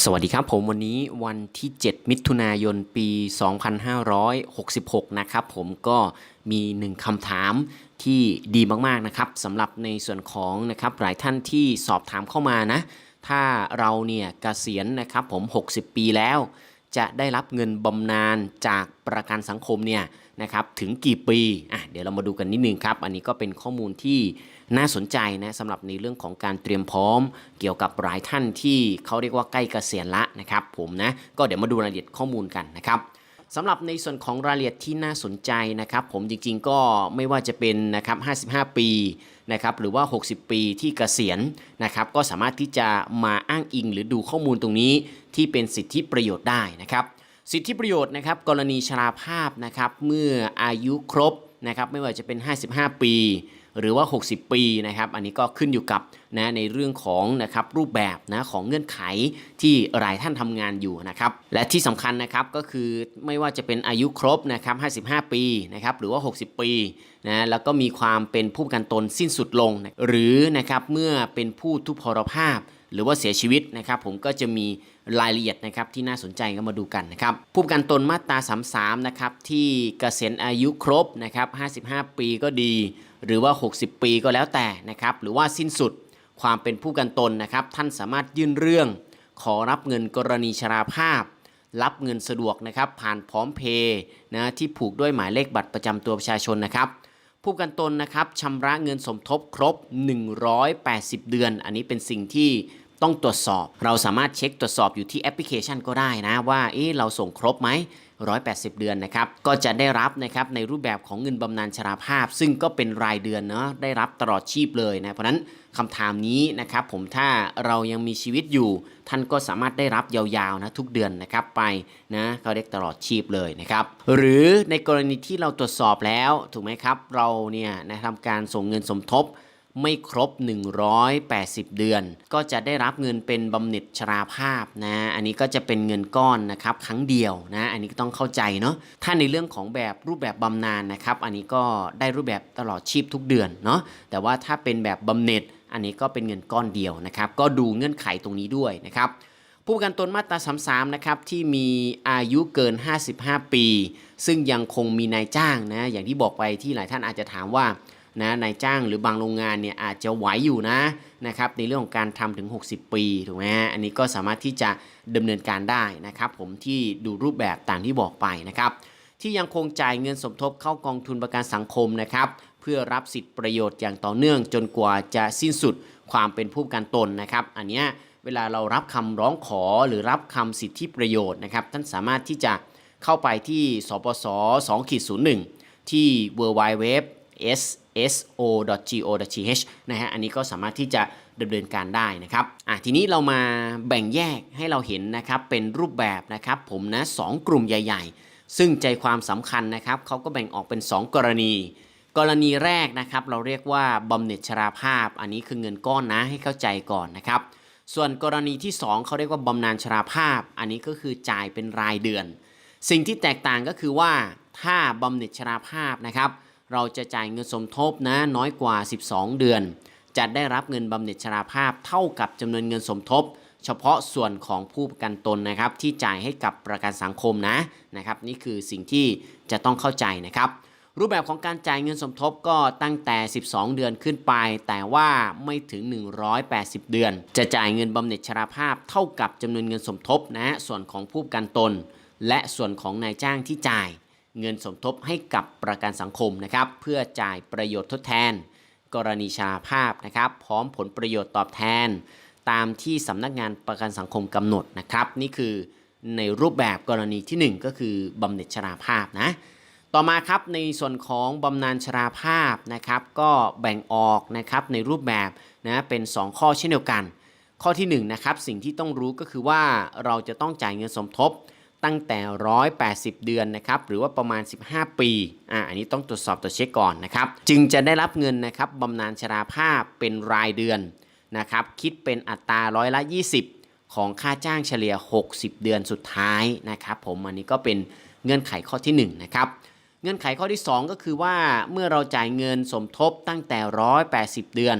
สวัสดีครับผมวันนี้วันที่ 7 มิถุนายนปี 2566 นะครับผมก็มีหนึ่งคำถามที่ดีมากๆนะครับสำหรับในส่วนของนะครับหลายท่านที่สอบถามเข้ามานะ ถ้าเราเนี่ยเกษียณนะครับผม 60 ปีแล้ว จะได้รับเงินบำนาญจากประกันสังคมเนี่ยนะครับถึงกี่ปีอะเดี๋ยวเรามาดูกันนิดนึงครับ อันนี้ก็เป็นข้อมูลที่น่าสนใจนะสำหรับในเรื่องของการเตรียมพร้อม เกี่ยวกับหลายท่านที่เขาเรียกว่าใกล้เกษียณละนะครับผมนะก็เดี๋ยวมาดูรายละเอียดข้อมูลกันนะครับ สำหรับในส่วนของรายละเอียดที่น่าสนใจนะครับผมจริงๆก็ไม่ว่าจะเป็นนะครับ 55 ปีนะครับหรือว่า 60 ปีที่เกษียณนะครับก็สามารถที่จะมาอ้างอิงหรือดูข้อมูลตรงนี้ที่เป็นสิทธิประโยชน์ได้นะครับสิทธิประโยชน์นะครับกรณีชราภาพนะครับเมื่ออายุครบนะครับไม่ว่าจะเป็น 55 ปี หรือว่า 60 ปีนะครับ อันนี้ก็ขึ้นอยู่กับนะในเรื่องของนะครับรูปแบบนะของเงื่อนไขที่หลายท่านทำงานอยู่นะครับ และที่สำคัญนะครับก็คือไม่ว่าจะเป็นอายุครบนะครับ 55 ปีนะครับหรือว่า 60 ปีนะแล้วก็มีความเป็นผู้ประกันตนสิ้นสุดลงนะหรือนะครับเมื่อเป็นผู้ทุพพลภาพ หรือว่าเสียชีวิตนะครับผมก็จะมีรายละเอียดนะครับที่น่าสนใจก็มาดูกันนะครับผู้ประกันตนมาตรา33นะครับที่เกษียณอายุครบนะครับ55 ปีก็ดี หรือว่า 60 ปีก็แล้วแต่นะครับหรือว่าสิ้นสุดความเป็นผู้ประกันตนนะครับท่านสามารถยื่นเรื่อง ขอรับเงินกรณีชราภาพ รับเงินสะดวกนะครับผ่านพร้อมเพย์นะที่ผูกด้วยหมายเลขบัตรประจำตัวประชาชนนะครับผู้กันตนนะครับชำระเงินสมทบครบ 180 เดือน อันนี้เป็นสิ่งที่ ต้องตรวจสอบ เราสามารถเช็คตรวจสอบอยู่ที่แอปพลิเคชันก็ได้นะว่าเอ๊ะเราส่งครบไหม180 เดือนนะครับ ก็จะได้รับนะครับในรูปแบบของเงินบำนาญชราภาพ ซึ่งก็เป็นรายเดือนเนาะได้รับตลอดชีพเลยนะ เพราะฉะนั้นคำถามนี้นะครับผมถ้าเรายังมีชีวิตอยู่ ท่านก็สามารถได้รับยาวๆนะทุกเดือนนะครับไปนะเขาเรียกตลอดชีพเลยนะครับหรือในกรณีที่เราตรวจสอบแล้วถูกไหมครับ เราเนี่ยนะทำการส่งเงินสมทบ ไม่ครบ 180 เดือน ก็จะได้รับเงินเป็นบำเหน็จชราภาพนะ อันนี้ก็จะเป็นเงินก้อนนะครับครั้งเดียวนะ อันนี้ก็ต้องเข้าใจเนาะ ถ้าในเรื่องของแบบรูปแบบบำนาญนะครับ อันนี้ก็ได้รูปแบบตลอดชีพทุกเดือนเนาะ แต่ว่าถ้าเป็นแบบบำเหน็จ อันนี้ก็เป็นเงินก้อนเดียวนะครับ ก็ดูเงื่อนไขตรงนี้ด้วยนะครับ ผู้ประกันตนมาตรา33นะครับที่มีอายุเกิน 55 ปี ซึ่งยังคงมีนายจ้างนะ อย่างที่บอกไปที่หลายท่านอาจจะถามว่า นะนายจ้างหรือบางโรงงานเนี่ยอาจจะไหวอยู่นะนะครับในเรื่องของการทำถึง 60 ปีถูกไหมฮะอันนี้ก็สามารถที่จะดำเนินการได้นะครับผมที่ดูรูปแบบต่างที่บอกไปนะครับที่ยังคงจ่ายเงินสมทบเข้ากองทุนประกันสังคมนะครับเพื่อรับสิทธิประโยชน์อย่างต่อเนื่อง จนกว่าจะสิ้นสุดความเป็นผู้ประกันตนนะครับอันนี้เวลาเรารับคำร้องขอหรือรับคำสิทธิประโยชน์นะครับท่านสามารถที่จะเข้าไปที่สปส2-01 ที่ w w w so.go.th นะฮะ อันนี้ก็สามารถที่จะดำเนินการได้นะครับ อะทีนี้เรามาแบ่งแยกให้เราเห็นนะครับ เป็นรูปแบบนะครับ ผมนะสองกลุ่มใหญ่ ๆ ซึ่งใจความสำคัญนะครับเขาก็แบ่งออกเป็น 2 กรณี กรณีแรกนะครับ เราเรียกว่าบำเหน็จชราภาพ อันนี้คือเงินก้อนนะให้เข้าใจก่อนนะครับ ส่วนกรณีที่ 2เขาเรียกว่าบำนาญชราภาพ อันนี้ก็คือจ่ายเป็นรายเดือน สิ่งที่แตกต่างก็คือว่าถ้าบำเหน็จชราภาพนะครับ เราจะจ่ายเงินสมทบนะน้อยกว่า 12 เดือน จะได้รับเงินบำเหน็จชราภาพเท่ากับจำนวนเงินสมทบ เฉพาะส่วนของผู้ประกันตนนะครับ ที่จ่ายให้กับประกันสังคมนะนะครับ นี่คือสิ่งที่จะต้องเข้าใจนะครับ รูปแบบของการจ่ายเงินสมทบก็ตั้งแต่ 12 เดือนขึ้นไป แต่ว่าไม่ถึง 180 เดือน จะจ่ายเงินบำเหน็จชราภาพเท่ากับจำนวนเงินสมทบนะส่วนของผู้ประกันตน และส่วนของนายจ้างที่จ่าย เงินสมทบให้กับประกันสังคมนะครับ เพื่อจ่ายประโยชน์ทดแทน กรณีชราภาพนะครับ พร้อมผลประโยชน์ตอบแทน ตามที่สำนักงานประกันสังคมกำหนดนะครับ นี่คือในรูปแบบกรณีที่ 1 ก็คือบำเหน็จชราภาพนะต่อมาครับในส่วนของบำนาญชราภาพนะครับ ก็แบ่งออกนะครับในรูปแบบนะเป็น 2 ข้อเช่นเดียวกัน ข้อที่1นะครับสิ่งที่ต้องรู้ก็คือว่าเราจะต้องจ่ายเงินสมทบ ตั้งแต่ 180 เดือนนะครับหรือว่าประมาณ 15 ปีอ่าอันนี้ต้องตรวจสอบตัวจเช็คก่อนนะครับจึงจะได้รับเงินนะครับบำนาญชราภาพเป็นรายเดือนนะครับคิดเป็นอัตราร้อยละ 20 ของค่าจ้างเฉลี่ย 60 เดือนสุดท้ายนะครับผมอันนี้ก็เป็นเงื่อนไขข้อที่1นะครับเงื่อนไขข้อที่ 2 ก็คือว่าเมื่อเราจ่ายเงินสมทบตั้งแต่ 180 เดือน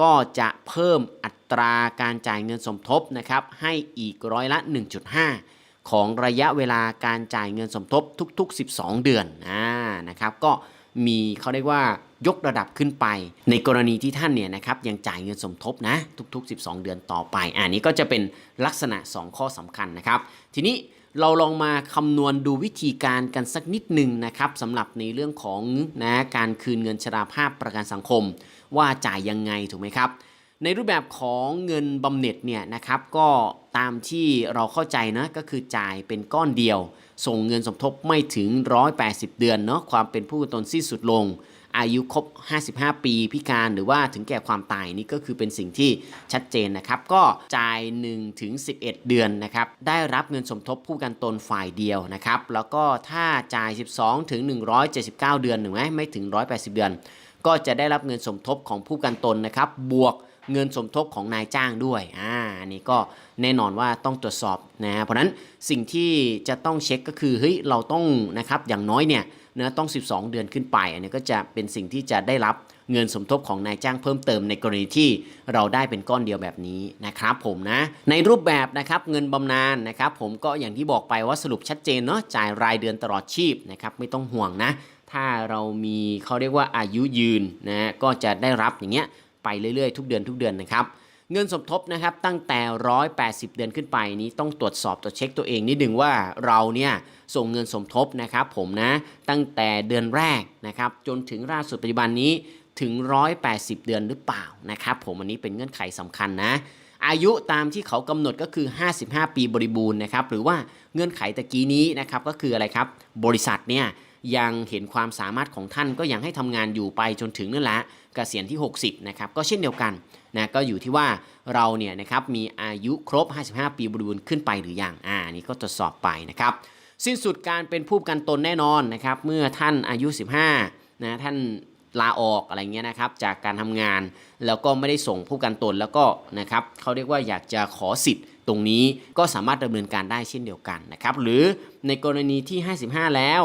ก็จะเพิ่มอัตราการจ่ายเงินสมทบนะครับให้อีกร้อยละ 1.5 ของระยะเวลาการจ่ายเงินสมทบทุก ๆ 12 เดือนอ่านะครับก็มีเขาเรียกว่ายกระดับขึ้นไป ในกรณีที่ท่านเนี่ยนะครับยังจ่ายเงินสมทบนะทุก ๆ 12 เดือนต่อไป อันนี้ก็จะเป็นลักษณะ 2 ข้อสำคัญนะครับ ทีนี้เราลองมาคำนวณดูวิธีการกันสักนิดหนึ่งนะครับสำหรับในเรื่องของนะการคืนเงินชราภาพประกันสังคม ว่าจ่ายยังไงถูกไหมครับ ในรูปแบบของเงินบำเหน็จเนี่ยนะครับก็ตามที่เราเข้าใจนะก็คือจ่ายเป็นก้อนเดียว ส่งเงินสมทบไม่ถึง 180 เดือนเนาะความเป็นผู้ตนสิ้นสุดลง อายุครบ 55 ปีพิการหรือว่าถึงแก่ความตายนี่ก็คือเป็นสิ่งที่ชัดเจนนะครับ ก็จ่าย1ถึง11 เดือนนะครับได้รับเงินสมทบผู้กันตนฝ่ายเดียวนะครับแล้วก็ถ้าจ่าย 12ถึง179 เดือนหนึ่งไหมไม่ถึง 180 เดือน ก็จะได้รับเงินสมทบของผู้กันตนนะครับบวก เงินสมทบของนายจ้างด้วยอ่าอันนี้ก็แน่นอนว่าต้องตรวจสอบนะเพราะนั้นสิ่งที่จะต้องเช็คก็คือเฮ้ยเราต้องนะครับอย่างน้อยเนี่ยนะต้อง 12 เดือนขึ้นไป อันนี้ก็จะเป็นสิ่งที่จะได้รับเงินสมทบของนายจ้างเพิ่มเติมในกรณีที่เราได้เป็นก้อนเดียวแบบนี้นะครับผมนะในรูปแบบนะครับเงินบำนาญนะครับผมก็อย่างที่บอกไปว่าสรุปชัดเจนเนาะจ่ายรายเดือนตลอดชีพนะครับไม่ต้องห่วงนะ ถ้าเรามีเขาเรียกว่าอายุยืนนะก็จะได้รับอย่างเงี้ย ไปเรื่อยๆ ทุกเดือนทุกเดือนนะครับเงินสมทบนะครับตั้งแต่ 180 เดือนขึ้นไปนี้ต้องตรวจสอบตรวจเช็คตัวเองนิดหนึ่งว่าเราเนี่ยส่งเงินสมทบนะครับผมนะตั้งแต่เดือนแรกนะครับจนถึงล่าสุดปัจจุบันนี้ถึง 180 เดือนหรือเปล่านะครับผมอันนี้เป็นเงื่อนไขสำคัญนะ อายุตามที่เขากำหนดก็คือ 55 ปีบริบูรณ์นะครับหรือว่าเงื่อนไขตะกี้นี้นะครับก็คืออะไรครับบริษัทเนี่ย ยังเห็นความสามารถของท่านก็ยังให้ทำงานอยู่ไปจนถึงนั่นแหละเกษียณที่ 60 นะครับ ก็เช่นเดียวกันนะก็อยู่ที่ว่าเราเนี่ยนะครับมีอายุครบ 55 ปีบริบูรณ์ขึ้นไปหรือยังอ่านี่ก็ตรวจสอบไปนะครับ สิ้นสุดการเป็นผู้กันตนแน่นอนนะครับเมื่อท่านอายุ 15นะท่านลาออกอะไรเงี้ยนะครับจากการทำงานแล้วก็ไม่ได้ส่งผู้กันตนแล้วก็นะครับเขาเรียกว่าอยากจะขอสิทธิ์ตรงนี้ก็สามารถดำเนินการได้เช่นเดียวกันนะครับหรือในกรณีที่ 55 แล้ว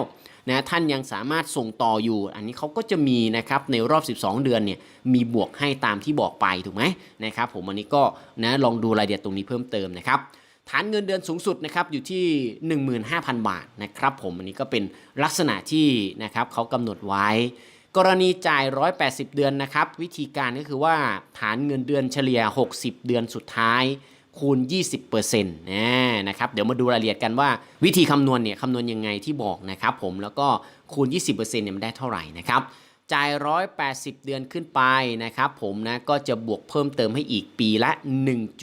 นะท่านยังสามารถส่งต่ออยู่ อันนี้เขาก็จะมีนะครับในรอบ 12 เดือนเนี่ยมีบวกให้ตามที่บอกไปถูกไหมนะครับผมอันนี้ก็นะลองดูรายละเอียดตรงนี้เพิ่มเติมนะครับฐานเงินเดือนสูงสุดนะครับอยู่ที่ 15,000 บาทนะครับผมอันนี้ก็เป็นลักษณะที่นะครับเขากำหนดไว้ กรณีจ่าย 180 เดือนนะครับวิธีการก็คือว่าฐานเงินเดือนเฉลี่ย 60 เดือนสุดท้าย คูณ 20%นะนะครับ เดี๋ยวมาดูรายละเอียดกันว่าวิธีคำนวณเนี่ยคำนวณยังไงที่บอกนะครับผมแล้วก็คูณ 20%เนี่ยมันได้เท่าไหร่นะครับจ่าย 180 เดือนขึ้นไปนะครับผมนะก็จะบวกเพิ่มเติมให้อีกปีละ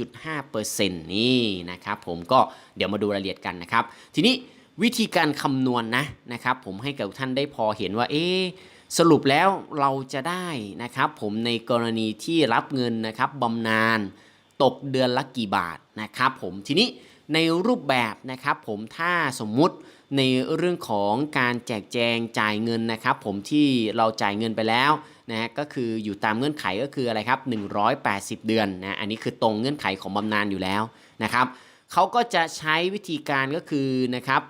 1.5%นี่นะครับผมก็เดี๋ยวมาดูรายละเอียดกันนะครับ ทีนี้วิธีการคำนวณนะนะครับผมให้กับท่านได้พอเห็นว่าเอ๊สรุปแล้วเราจะได้นะครับผมในกรณีที่รับเงินนะครับบำนาญ ตกเดือนละกี่บาทนะครับผมทีนี้ในรูปแบบนะครับผมถ้าสมมุติในเรื่องของการแจกแจงจ่ายเงินนะครับผมที่เราจ่ายเงินไปแล้วนะฮะก็คืออยู่ตามเงื่อนไขก็คืออะไรครับ 180 เดือนนะอันนี้คือตรงเงื่อนไขของบำนาญอยู่แล้วนะครับเขาก็จะใช้วิธีการก็คือนะครับ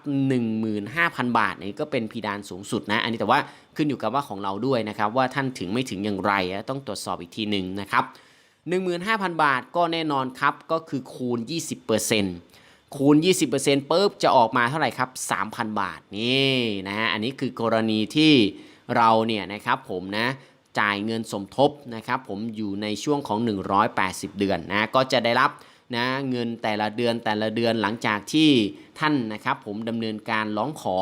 15,000 บาทอันนี้ก็เป็นพีดานสูงสุดนะ อันนี้แต่ว่าขึ้นอยู่กับว่าของเราด้วยนะครับว่าท่านถึงไม่ถึงอย่างไรต้องตรวจสอบอีกทีหนึ่งนะครับ 15,000 บาทก็แน่นอนครับก็คือคูณ 20%คูณ 20%ปุ๊บจะออกมาเท่าไหร่ครับ 3,000 บาทนี่นะฮะอันนี้คือกรณีที่เราเนี่ยนะครับผมนะจ่ายเงินสมทบนะครับผมอยู่ในช่วงของ 180 เดือนนะก็จะได้รับนะเงินแต่ละเดือนแต่ละเดือนหลังจากที่ท่านนะครับผมดำเนินการร้องขอ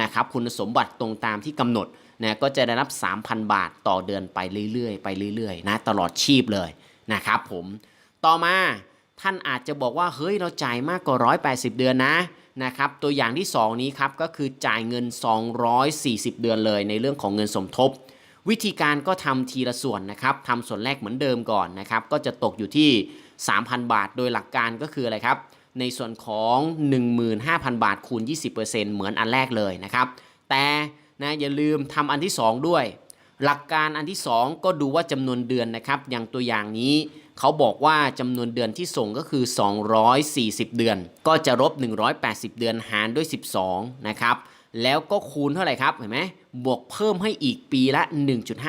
นะครับคุณสมบัติตรงตามที่กำหนดนะก็จะได้รับ 3,000 บาทต่อเดือนไปเรื่อยๆ ไปเรื่อยๆนะตลอดชีพเลย นะครับผมต่อมาท่านอาจจะบอกว่าเฮ้ยเราจ่ายมากกว่า 180 เดือนนะนะครับตัวอย่างที่ 2 นี้ครับก็คือจ่ายเงิน 240 เดือนเลยในเรื่องของเงินสมทบ วิธีการก็ทำทีละส่วนนะครับทำส่วนแรกเหมือนเดิมก่อนนะครับก็จะตกอยู่ที่ 3,000 บาท โดยหลักการก็คืออะไรครับในส่วนของ 15,000 บาทคูณ 20%เหมือนอันแรกเลยนะครับแต่นะอย่าลืมทำอันที่ 2 ด้วย หลักการอันที่ 2 ก็ดูว่าจำนวนเดือนนะครับ อย่างตัวอย่างนี้เขาบอกว่าจำนวนเดือนที่ส่งก็คือ 240 เดือน ก็จะลบ 180 เดือนหารด้วย 12 นะครับ แล้วก็คูณเท่าไหร่ครับ เห็นไหมบวกเพิ่มให้อีกปีละ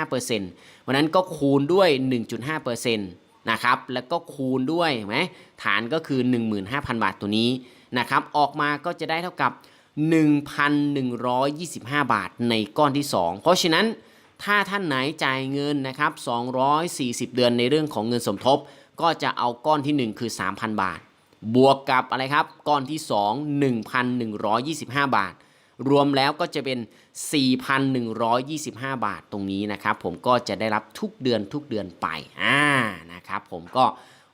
1.5%วันนั้นก็คูณด้วย 1.5%นนะครับ แล้วก็คูณด้วยเห็นไหมฐานก็คือ 15,000 บาทตัวนี้นะครับ ออกมาก็จะได้เท่ากับ 1,125 บาทในก้อนที่ 2 เพราะฉะนั้น ถ้าท่านไหนจ่ายเงินนะครับ240 เดือนในเรื่องของเงินสมทบ ก็จะเอาก้อนที่ 1 คือ 3,000 บาท บวกกับอะไรครับ ก้อนที่ 2 1,125 บาท รวมแล้วก็จะเป็น 4,125 บาทตรงนี้นะครับ ผมก็จะได้รับทุกเดือนทุกเดือนไปอ่านะครับ ผมก็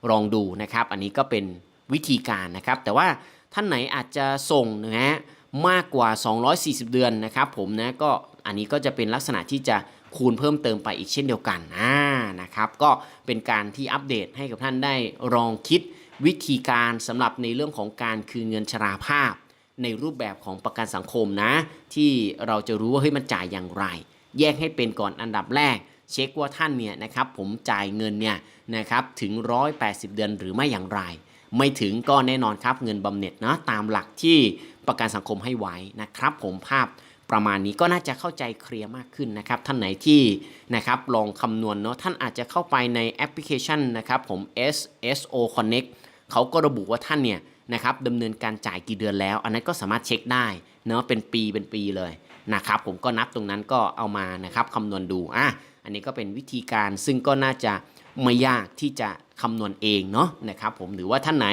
ลองดูนะครับ อันนี้ก็เป็นวิธีการนะครับ แต่ว่าท่านไหนอาจจะส่งนะฮะมากกว่า 240 เดือนนะครับ ผมนะก็ อันนี้ก็จะเป็นลักษณะที่จะคูณเพิ่มเติมไปอีกเช่นเดียวกันอ่านะครับ ก็เป็นการที่อัปเดตให้กับท่านได้ลองคิดวิธีการสำหรับในเรื่องของการคืนเงินชราภาพ ในรูปแบบของประกันสังคมนะ ที่เราจะรู้ว่าเฮ้ยมันจ่ายอย่างไร แยกให้เป็นก่อนอันดับแรก เช็คว่าท่านเนี่ยนะครับผมจ่ายเงินเนี่ยนะครับถึง 180 เดือนหรือไม่อย่างไร ไม่ถึงก็แน่นอนครับเงินบำเหน็จนะตามหลักที่ประกันสังคมให้ไว้นะครับ ผมภาพ ประมาณนี้ก็น่าจะเข้าใจเคลียร์มากขึ้นนะครับ ท่านไหนที่นะครับลองคำนวณเนาะท่านอาจจะเข้าไปในแอปพลิเคชันนะครับผม SSO Connect เขาก็ระบุว่าท่านเนี่ยนะครับดำเนินการจ่ายกี่เดือนแล้ว อันนั้นก็สามารถเช็คได้เนาะเป็นปีเป็นปีเลยนะครับผมก็นับตรงนั้นก็เอามานะครับคำนวณดูอะอันนี้ก็เป็นวิธีการซึ่งก็น่าจะไม่ยากที่จะคำนวณเองเนาะนะครับผมหรือว่าท่านไหน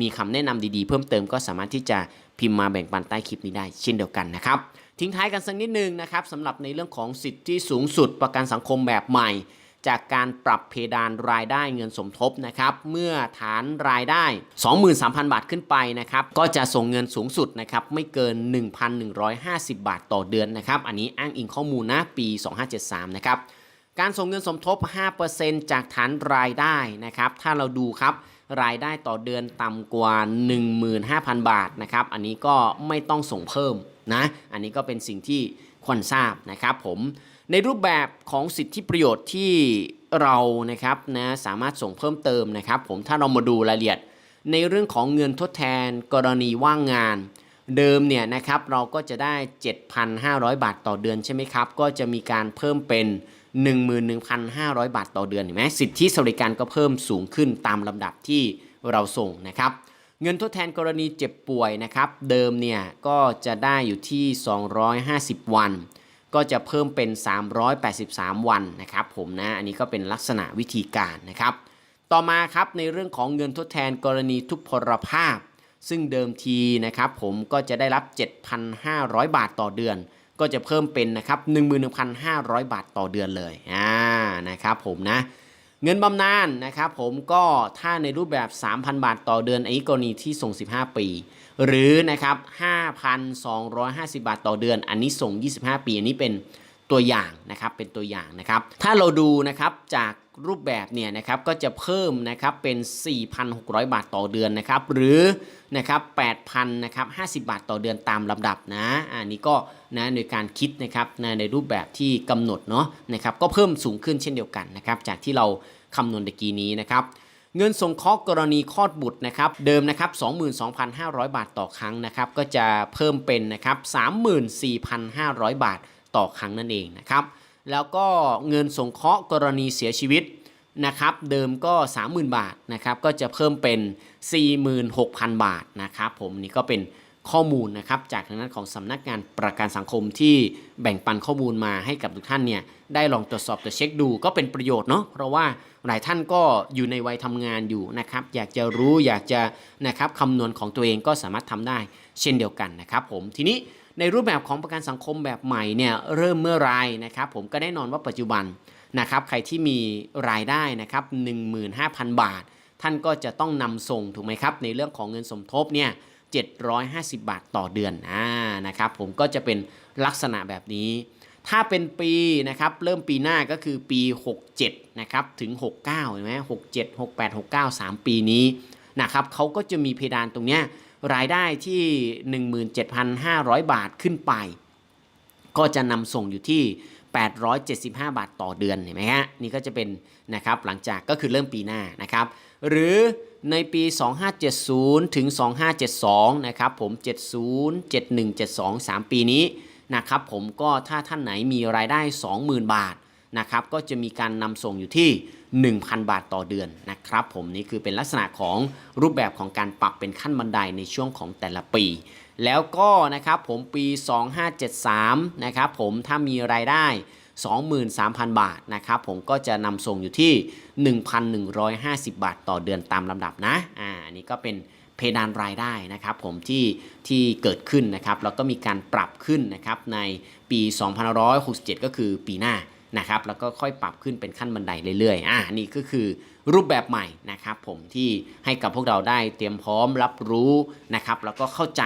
มีคำแนะนำดีๆ เพิ่มเติมก็สามารถที่จะพิมพ์มาแบ่งปันใต้คลิปนี้ได้เช่นเดียวกันนะครับ ทิ้งท้ายกันสักนิดนึงนะครับสำหรับในเรื่องของสิทธิสูงสุดประกันสังคมแบบใหม่ จากการปรับเพดานรายได้เงินสมทบนะครับเมื่อฐานรายได้ 23,000 บาทขึ้นไปนะครับก็จะส่งเงินสูงสุดนะครับไม่เกิน 1,150 บาทต่อเดือนนะครับอันนี้อ้างอิงข้อมูลนะปี 2573 นะครับการส่งเงินสมทบ 5%จากฐานรายได้นะครับถ้าเราดูครับ รายได้ต่อเดือนต่ำกว่า 15,000 บาทนะครับอันนี้ก็ไม่ต้องส่งเพิ่มนะอันนี้ก็เป็นสิ่งที่ควรทราบนะครับผมในรูปแบบของสิทธิประโยชน์ที่เรานะครับนะสามารถส่งเพิ่มเติมนะครับ ผมถ้าเรามาดูรายละเอียด ในเรื่องของเงินทดแทนกรณีว่างงาน เดิมเนี่ยนะครับเราก็จะได้ 7,500 บาทต่อเดือนใช่ไหมครับ ก็จะมีการเพิ่มเป็น 11,500 บาทต่อเดือนเห็นไหมสิทธิสวัสดิการก็เพิ่มสูงขึ้นตามลำดับที่เราส่งนะครับ เงินทดแทนกรณีเจ็บป่วยนะครับ เดิมเนี่ยก็จะได้อยู่ที่ 250 วัน ก็จะเพิ่มเป็น 383 วันนะครับผมนะอันนี้ก็เป็นลักษณะวิธีการนะครับ ต่อมาครับในเรื่องของเงินทดแทนกรณีทุพพลภาพ ซึ่งเดิมทีนะครับผมก็จะได้รับ 7,500 บาทต่อเดือน ก็จะเพิ่มเป็นนะครับ11,500 บาทต่อเดือนเลยอ่านะครับผมนะเงินบำนาญนะครับผมก็ถ้าในรูปแบบ 3,000 บาทต่อเดือนอันนี้กรณีที่ส่ง 15 ปี หรือนะครับ5,250 บาทต่อเดือน อันนี้ส่ง 25 ปี อันนี้เป็นตัวอย่างนะครับเป็นตัวอย่างนะครับ ถ้าเราดูนะครับจาก รูปแบบเนี่ยนะครับก็จะเพิ่มนะครับเป็น 4,600 บาทต่อเดือนนะครับหรือนะครับ8,000นะครับ50 บาทต่อเดือนตามลำดับนะอันนี้ก็นะในการคิดนะครับในในรูปแบบที่กำหนดเนาะนะครับก็เพิ่มสูงขึ้นเช่นเดียวกันนะครับจากที่เราคำนวณตะกี้นี้นะครับเงินสงเคราะห์กรณีคลอดบุตรนะครับเดิมนะครับ22,500 บาทต่อครั้งนะครับก็จะเพิ่มเป็นนะครับ34,500 บาทต่อครั้งนั่นเองนะครับ แล้วก็เงินสงเคราะห์กรณีเสียชีวิตนะครับเดิมก็ 30,000 บาทนะครับก็จะเพิ่มเป็น 46,000 บาทนะครับผมนี่ก็เป็นข้อมูลนะครับจากทางด้านของสำนักงานประกันสังคมที่แบ่งปันข้อมูลมาให้กับทุกท่านเนี่ยได้ลองตรวจสอบตรวจเช็คดูก็เป็นประโยชน์เนาะเพราะว่าหลายท่านก็อยู่ในวัยทำงานอยู่นะครับอยากจะรู้อยากจะนะครับคำนวณของตัวเองก็สามารถทำได้เช่นเดียวกันนะครับผมทีนี้ ในรูปแบบของประกันสังคมแบบใหม่เนี่ยเริ่มเมื่อไรนะครับผมก็แน่นอนว่าปัจจุบันนะครับใครที่มีรายได้นะครับ15,000 บาท ท่านก็จะต้องนำส่งถูกไหมครับในเรื่องของเงินสมทบเนี่ย750 บาทต่อเดือนอ่านะครับผมก็จะเป็นลักษณะแบบนี้ ถ้าเป็นปีนะครับเริ่มปีหน้าก็คือปี 67นะครับถึง 69เห็นไหม67 68 69 3 ปีนี้นะครับเขาก็จะมีเพดานตรงเนี้ย รายได้ที่ 17,500 บาทขึ้นไป ก็จะนำส่งอยู่ที่ 875 บาทต่อเดือนเห็นไหมฮะนี่ก็จะเป็นนะครับหลังจากก็คือเริ่มปีหน้านะครับหรือในปี 2570 ถึง 2572 นะครับผม 70 71 72 3 ปีนี้นะครับผมก็ถ้าท่านไหนมีรายได้ 20,000 บาท นะครับก็จะมีการนำส่งอยู่ที่ 1,000 บาทต่อเดือนนะครับผมนี่คือเป็นลักษณะของรูปแบบของการปรับเป็นขั้นบันไดในช่วงของแต่ละปี แล้วก็นะครับผมปี 2573นะครับผมถ้ามีรายได้ 23,000 บาทนะครับผมก็จะนำส่งอยู่ที่ 1,150 บาทต่อเดือนตามลำดับนะอ่าอันนี้ก็เป็นเพดานรายได้นะครับผมที่ที่เกิดขึ้นนะครับแล้วก็มีการปรับขึ้นนะครับในปี 2567 ก็คือปีหน้า นะครับแล้วก็ค่อยปรับขึ้นเป็นขั้นบันไดเรื่อยๆอ่านี่ก็คือรูปแบบใหม่นะครับผมที่ให้กับพวกเราได้เตรียมพร้อมรับรู้นะครับแล้วก็เข้าใจ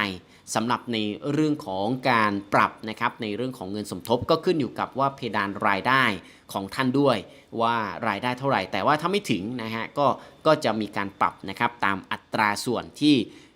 สำหรับในเรื่องของการปรับนะครับในเรื่องของเงินสมทบก็ขึ้นอยู่กับว่าเพดานรายได้ของท่านด้วยว่ารายได้เท่าไหร่ แต่ว่าถ้าไม่ถึงนะฮะก็ก็จะมีการปรับนะครับตามอัตราส่วนที่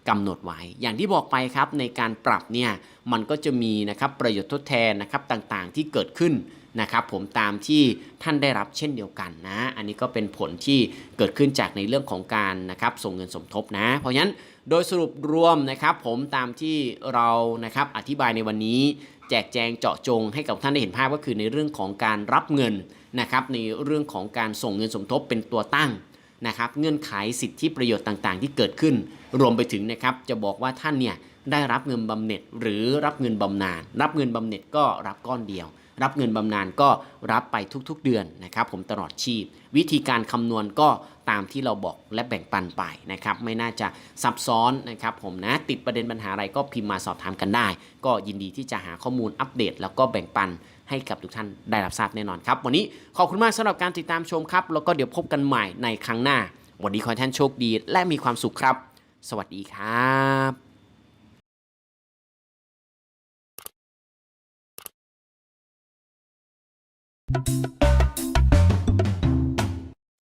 กำหนดไว้ อย่างที่บอกไปครับในการปรับเนี่ยมันก็จะมีนะครับประโยชน์ทดแทนนะครับต่างๆ ที่เกิดขึ้น นะครับผมตามที่ท่านได้รับเช่นเดียวกันนะ อันนี้ก็เป็นผลที่เกิดขึ้นจากในเรื่องของการนะครับส่งเงินสมทบนะ เพราะฉะนั้นโดยสรุปรวมนะครับผมตามที่เรานะครับอธิบายในวันนี้ แจกแจงเจาะจงให้กับท่านได้เห็นภาพก็คือในเรื่องของการรับเงินนะครับในเรื่องของการส่งเงินสมทบเป็นตัวตั้งนะครับเงื่อนไขสิทธิประโยชน์ต่างๆ ที่เกิดขึ้น รวมไปถึงนะครับจะบอกว่าท่านเนี่ยได้รับเงินบำเหน็จหรือรับเงินบำนาญรับเงินบำเหน็จก็รับก้อนเดียว รับเงินบำนาญก็รับไปทุกๆเดือนนะครับผมตลอดชีพ วิธีการคำนวณก็ตามที่เราบอกและแบ่งปันไปนะครับไม่น่าจะซับซ้อนนะครับผมนะติดประเด็นปัญหาอะไรก็พิมพ์มาสอบถามกันได้ ก็ยินดีที่จะหาข้อมูลอัปเดต แล้วก็แบ่งปันให้กับทุกท่านได้รับทราบแน่นอนครับ วันนี้ขอบคุณมากสำหรับการติดตามชมครับ แล้วก็เดี๋ยวพบกันใหม่ในครั้งหน้า วันนี้ขอให้ท่านโชคดีและมีความสุขครับ สวัสดีครับ